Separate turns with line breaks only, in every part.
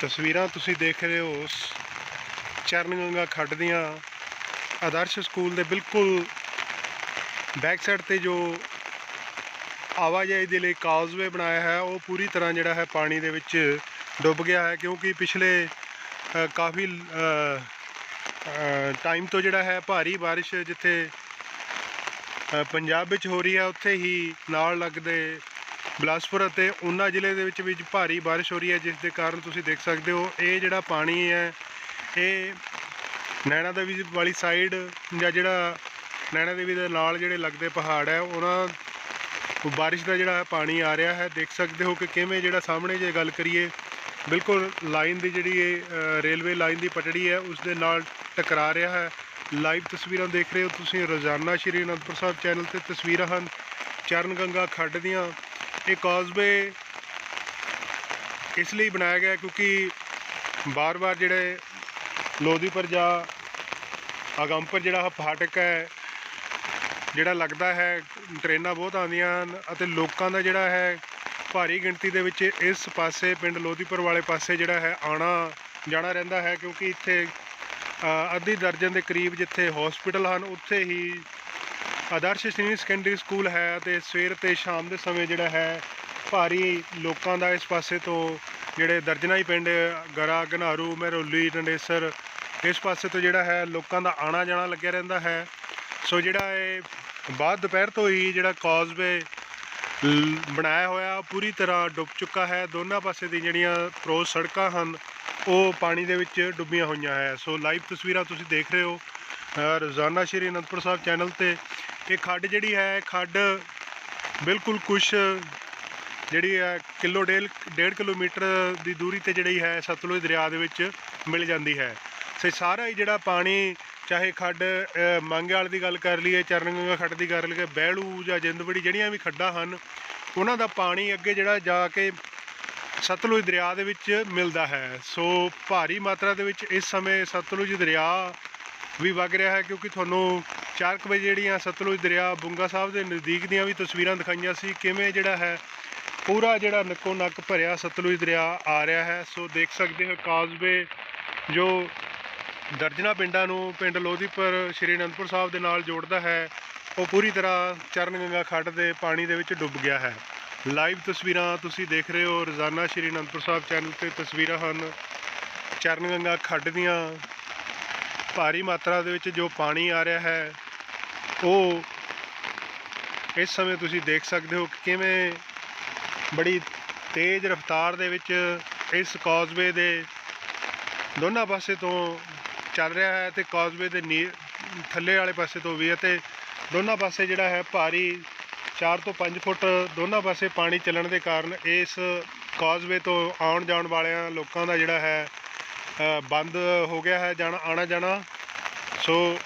ਤਸਵੀਰਾਂ ਤੁਸੀਂ ਦੇਖ ਰਹੇ ਹੋ ਚਰਨ ਗੰਗਾ ਖੱਡ ਦੀਆਂ ਆਦਰਸ਼ ਸਕੂਲ ਦੇ ਬਿਲਕੁਲ ਬੈਕ ਸਾਈਡ ਤੇ ਜੋ ਆਵਾਜਾਈ ਦੇ ਲਈ ਕਾਜ਼ਵੇ ਬਣਾਇਆ ਹੈ, ਉਹ ਪੂਰੀ ਤਰ੍ਹਾਂ ਜਿਹੜਾ ਹੈ ਪਾਣੀ ਦੇ ਵਿੱਚ ਡੁੱਬ ਗਿਆ ਹੈ ਕਿਉਂਕਿ ਪਿਛਲੇ ਕਾਫੀ ਟਾਈਮ ਤੋਂ ਜਿਹੜਾ ਹੈ ਭਾਰੀ ਬਾਰਿਸ਼ ਜਿੱਥੇ ਪੰਜਾਬ ਵਿੱਚ ਹੋ ਰਹੀ ਹੈ, ਉੱਥੇ ਹੀ ਨਾਲ ਲੱਗਦੇ ਬਿਲਾਸਪੁਰ ਅਤੇ ਉਨਾ ਜ਼ਿਲ੍ਹੇ ਦੇ ਵਿੱਚ ਵੀ ਭਾਰੀ ਬਾਰਿਸ਼ ਹੋ ਰਹੀ ਹੈ, ਜਿਸ ਦੇ ਕਾਰਨ ਤੁਸੀਂ ਦੇਖ ਸਕਦੇ ਹੋ, ਇਹ ਜਿਹੜਾ ਪਾਣੀ ਹੈ, ਇਹ ਨੈਣਾ ਦੇਵੀ ਵਾਲੀ ਸਾਈਡ ਜਾਂ ਜਿਹੜਾ ਨੈਣਾ ਦੇਵੀ ਦੇ ਨਾਲ ਜਿਹੜੇ ਲੱਗਦੇ ਪਹਾੜ ਹੈ, ਉਹਨਾਂ ਬਾਰਿਸ਼ ਦਾ ਜਿਹੜਾ ਪਾਣੀ ਆ ਰਿਹਾ ਹੈ। ਦੇਖ ਸਕਦੇ ਹੋ ਕਿ ਕਿਵੇਂ ਜਿਹੜਾ ਸਾਹਮਣੇ ਜੇ ਗੱਲ ਕਰੀਏ, ਬਿਲਕੁਲ ਲਾਈਨ ਦੀ ਜਿਹੜੀ ਇਹ ਰੇਲਵੇ ਲਾਈਨ ਦੀ ਪਟੜੀ ਹੈ, ਉਸ ਦੇ ਨਾਲ ਟਕਰਾ ਰਿਹਾ ਹੈ। ਲਾਈਵ ਤਸਵੀਰਾਂ ਦੇਖ ਰਹੇ ਹੋ ਤੁਸੀਂ, ਰੋਜ਼ਾਨਾ ਸ਼੍ਰੀ ਅਨੰਦਪੁਰ ਸਾਹਿਬ ਚੈਨਲ ਤੇ ਤਸਵੀਰਾਂ ਹਨ। ਚਰਨ ਗੰਗਾ ਖੱਡ ਦੀਆਂ ਇਹ ਕਾਜ਼ਵੇ ਇਸ ਲਈ ਬਣਾਇਆ ਗਿਆ ਕਿਉਂਕਿ ਬਾਰ-ਬਾਰ ਜਿਹੜੇ ਲੋਧੀਪੁਰ ਜਾਂ ਆਗੰਪੁਰ ਜਿਹੜਾ ਫਾਟਕ ਹੈ, ਜਿਹੜਾ ਲੱਗਦਾ ਹੈ, ਟ੍ਰੇਨਾਂ ਬਹੁਤ ਆਉਂਦੀਆਂ ਹਨ ਅਤੇ ਲੋਕਾਂ ਦਾ ਜਿਹੜਾ ਹੈ ਭਾਰੀ ਗਿਣਤੀ ਦੇ ਵਿੱਚ ਇਸ ਪਾਸੇ ਪਿੰਡ ਲੋਧੀਪੁਰ ਵਾਲੇ ਪਾਸੇ ਜਿਹੜਾ ਹੈ ਆਣਾ ਜਾਣਾ ਰਹਿੰਦਾ ਹੈ ਕਿਉਂਕਿ ਇੱਥੇ ਅੱਧੀ ਦਰਜਨ ਦੇ ਕਰੀਬ ਜਿੱਥੇ ਹਸਪੀਟਲ ਹਨ, ਉੱਥੇ ਹੀ ਆਦਰਸ਼ ਸੀਨੀਅਰ ਸੈਕੰਡਰੀ ਸਕੂਲ ਹੈ ਤੇ ਸਵੇਰ ਤੇ ਸ਼ਾਮ ਦੇ ਸਮੇਂ ਜਿਹੜਾ ਹੈ, ਭਾਰੀ ਲੋਕਾਂ ਦਾ ਇਸ ਪਾਸੇ ਤੋਂ ਜਿਹੜੇ ਦਰਜਨਾ ਹੀ ਪਿੰਡ ਗਰਾ ਘਨਾਰੂ ਮਹਿਰੋਲੀ, ਡੰਡੇਸਰ, ਇਸ ਪਾਸੇ ਤੋਂ ਜਿਹੜਾ ਹੈ ਲੋਕਾਂ ਦਾ ਆਣਾ ਜਾਣਾ ਲੱਗਿਆ ਰਹਿੰਦਾ ਹੈ। ਸੋ ਜਿਹੜਾ ਇਹ ਬਾਅਦ ਦੁਪਹਿਰ ਤੋਂ ਹੀ ਜਿਹੜਾ ਕਾਜ਼ਵੇ ਬਣਾਇਆ ਹੋਇਆ, ਪੂਰੀ ਤਰ੍ਹਾਂ ਡੁੱਬ ਚੁੱਕਾ ਹੈ। ਦੋਨਾਂ ਪਾਸੇ ਦੀ ਜਿਹੜੀਆਂ ਕ੍ਰੋਸ ਸੜਕਾਂ ਹਨ, ਉਹ ਪਾਣੀ ਦੇ ਵਿੱਚ ਡੁੱਬੀਆਂ ਹੋਈਆਂ ਹੈ। ਸੋ ਲਾਈਵ ਤਸਵੀਰਾਂ ਤੁਸੀਂ ਦੇਖ ਰਹੇ ਹੋ ਰੋਜ਼ਾਨਾ ਸ਼੍ਰੀ ਅਨੰਦਪੁਰ ਸਾਹਿਬ ਚੈਨਲ ਤੇ। ਇਹ ਖੱਡ ਜਿਹੜੀ ਹੈ ਖੱਡ ਬਿਲਕੁਲ ਕੁਛ ਜਿਹੜੀ ਹੈ ਕਿਲੋ ਡੇਢ ਡੇਢ ਕਿਲੋਮੀਟਰ ਦੀ ਦੂਰੀ ਤੇ ਜਿਹੜੀ ਹੈ ਸਤਲੁਜ ਦਰਿਆ ਦੇ ਵਿੱਚ ਮਿਲ ਜਾਂਦੀ ਹੈ। ਸੇ ਸਾਰਾ ਹੀ ਜਿਹੜਾ ਪਾਣੀ ਚਾਹੇ ਖੱਡ ਅ, ਦੀ ਗੱਲ ਕਰ ਲਈਏ ਚਰਨ ਗੰਗਾ ਖੱਡ ਦੀ ਕਰ ਲਈਏ ਬਹਿਲੂ ਜਾਂ ਜਿੰਦਵੜੀ ਜਿਹੜੀਆਂ ਵੀ ਖੱਡਾਂ ਹਨ ਉਹਨਾਂ ਦਾ ਪਾਣੀ ਅੱਗੇ ਜਿਹੜਾ ਜਾ ਕੇ ਸਤਲੁਜ ਦਰਿਆ ਦੇ ਵਿੱਚ ਮਿਲਦਾ ਹੈ। ਸੋ ਭਾਰੀ ਮਾਤਰਾ ਦੇ ਵਿੱਚ ਇਸ ਸਮੇਂ ਸਤਲੁਜ ਦਰਿਆ ਵੀ ਵਗ ਰਿਹਾ ਹੈ ਕਿਉਂਕਿ ਤੁਹਾਨੂੰ 4 ਵਜੇ ਜਿਹੜੀਆਂ ਸਤਲੁਜ ਦਰਿਆ ਬੁੰਗਾ ਸਾਹਿਬ ਦੇ ਨਜ਼ਦੀਕ ਦੀਆਂ ਵੀ ਤਸਵੀਰਾਂ ਦਿਖਾਈਆਂ ਸੀ, ਕਿਵੇਂ ਜਿਹੜਾ ਹੈ ਪੂਰਾ ਜਿਹੜਾ ਨੱਕੋ ਨੱਕ ਭਰਿਆ ਸਤਲੁਜ ਦਰਿਆ ਆ ਰਿਹਾ ਹੈ। ਸੋ ਦੇਖ ਸਕਦੇ ਹੋ ਕਾਜ਼ਵੇ ਜੋ ਦਰਜਨਾ ਪਿੰਡਾਂ ਨੂੰ ਪਿੰਡ ਲੋਧੀਪੁਰ ਸ਼੍ਰੀ ਅਨੰਦਪੁਰ ਸਾਹਿਬ ਦੇ ਨਾਲ ਜੋੜਦਾ ਹੈ, ਉਹ ਪੂਰੀ ਤਰ੍ਹਾਂ ਚਰਨ ਗੰਗਾ ਖੱਡ ਦੇ ਪਾਣੀ ਦੇ ਵਿੱਚ ਡੁੱਬ ਗਿਆ ਹੈ। ਲਾਈਵ ਤਸਵੀਰਾਂ ਤੁਸੀਂ ਦੇਖ ਰਹੇ ਹੋ, ਰੋਜ਼ਾਨਾ ਸ਼੍ਰੀ ਅਨੰਦਪੁਰ ਸਾਹਿਬ ਚੈਨਲ ਤੇ ਤਸਵੀਰਾਂ ਹਨ। ਚਰਨ ਗੰਗਾ ਖੱਡ ਦੀਆਂ ਭਾਰੀ ਮਾਤਰਾ ਦੇ ਵਿੱਚ ਜੋ ਪਾਣੀ ਆ ਰਿਹਾ ਹੈ, ਉਹ ਇਸ ਸਮੇਂ ਤੁਸੀਂ ਦੇਖ ਸਕਦੇ ਹੋ ਕਿ ਕਿਵੇਂ ਬੜੀ ਤੇਜ਼ ਰਫ਼ਤਾਰ ਦੇ ਵਿੱਚ ਇਸ ਕਾਜ਼ਵੇ ਦੇ ਦੋਨਾਂ ਪਾਸੇ ਤੋਂ ਚੱਲ ਰਿਹਾ ਹੈ ਤੇ ਕਾਜ਼ਵੇ ਦੇ ਨੀ ਥੱਲੇ ਵਾਲੇ ਪਾਸੇ ਤੋਂ ਵੀ ਅਤੇ ਦੋਨਾਂ ਪਾਸੇ ਜਿਹੜਾ ਹੈ ਭਾਰੀ 4 ਤੋਂ 5 ਫੁੱਟ ਦੋਨਾਂ ਪਾਸੇ ਪਾਣੀ ਚੱਲਣ ਦੇ ਕਾਰਨ ਇਸ ਕਾਜ਼ਵੇ ਤੋਂ ਆਉਣ ਜਾਣ ਵਾਲਿਆਂ ਲੋਕਾਂ ਦਾ ਜਿਹੜਾ ਹੈ ਬੰਦ ਹੋ ਗਿਆ ਹੈ, ਜਾਣਾ ਆਣਾ ਜਾਣਾ। ਸੋ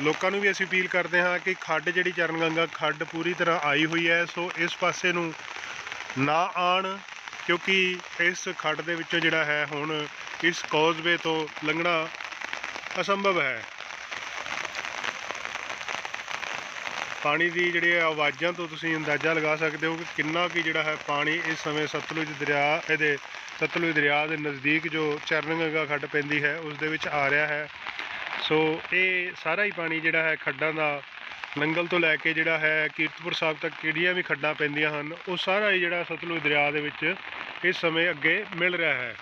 ਲੋਕਾਂ ਨੂੰ ਵੀ ਅਸੀਂ ਅਪੀਲ ਕਰਦੇ ਹਾਂ ਕਿ ਖੱਡ ਜਿਹੜੀ ਚਰਨ ਗੰਗਾ ਖੱਡ ਪੂਰੀ ਤਰ੍ਹਾਂ ਆਈ ਹੋਈ ਹੈ, ਸੋ ਇਸ ਪਾਸੇ ਨੂੰ ਨਾ ਆਣ ਕਿਉਂਕਿ ਇਸ ਖੱਡ ਦੇ ਵਿੱਚੋਂ ਜਿਹੜਾ ਹੈ, ਹੁਣ ਇਸ ਕਾਜ਼ਵੇ ਤੋਂ ਲੰਘਣਾ ਅਸੰਭਵ ਹੈ। ਪਾਣੀ ਦੀ ਜਿਹੜੀ ਹੈ ਆਵਾਜ਼ਾਂ ਤੋਂ ਤੁਸੀਂ ਅੰਦਾਜ਼ਾ ਲਗਾ ਸਕਦੇ ਹੋ ਕਿ ਕਿੰਨਾ ਕੀ ਜਿਹੜਾ ਹੈ ਪਾਣੀ ਇਸ ਸਮੇਂ ਸਤਲੁਜ ਦਰਿਆ, ਇਹਦੇ ਸਤਲੁਜ ਦਰਿਆ ਦੇ ਨਜ਼ਦੀਕ ਜੋ ਚਰਨ ਗੰਗਾ ਖੱਡ ਪੈਂਦੀ ਹੈ, ਉਸ ਦੇ ਵਿੱਚ ਆ ਰਿਹਾ ਹੈ। ਸੋ ਇਹ ਸਾਰਾ ਹੀ ਪਾਣੀ ਜਿਹੜਾ ਹੈ ਖੱਡਾਂ ਦਾ ਨੰਗਲ ਤੋਂ ਲੈ ਕੇ ਜਿਹੜਾ ਹੈ ਕੀਰਤਪੁਰ ਸਾਹਿਬ ਤੱਕ ਕਿਹੜੀਆਂ ਵੀ ਖੱਡਾਂ ਪੈਂਦੀਆਂ ਹਨ, ਉਹ ਸਾਰਾ ਹੀ ਜਿਹੜਾ ਸਤਲੁਜ ਦਰਿਆ ਦੇ ਵਿੱਚ ਇਸ ਸਮੇਂ ਅੱਗੇ ਮਿਲ ਰਿਹਾ ਹੈ।